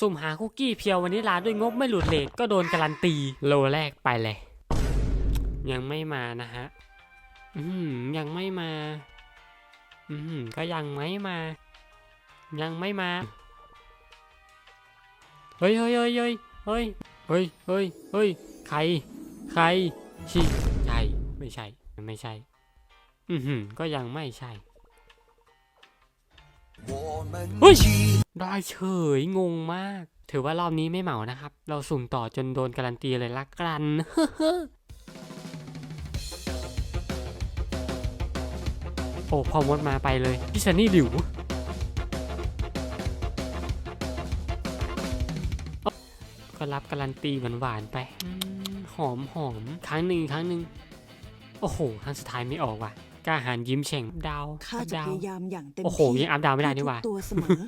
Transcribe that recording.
สุ่มหาคุกกี้เพียววานิลาด้วยงบไม่หลุดเลทก็โดนการันตี โลแรกไปเลย ยังไม่มานะฮะ อืมยังไม่มา อืมก็ยังไม่มา ยังไม่มา เฮ้ยเฮ้ยเฮ้ยเฮ้ยเฮ้ยเฮ้ยเฮ้ยเฮ้ยใคร ใครชิใช่ไม่ใช่ ไม่ใช่ อือหือก็ยังไม่ใช่เฮ้ย ได้เฉยงงมาก ถือว่ารอบนี้ไม่เหมานะครับ เราสุ่มต่อจนโดนการันตีเลยละกันโอ้พอมดมาไปเลยพี่ซันนี่หลิวก็รับการันตีหวานๆไปอืมหอมหอมครั้งหนึ่งครั้งหนึ่งโอ้โหครั้งสุดท้ายไม่ออกว่ะกล้าหารยิ้มเฉ่งดาวข้าอัพจะดาวพยายามอย่างเต็มโอ้โหที่ยังอัพดาวไม่ได้นี่หว่าเพื่อทุกตัวเสมอ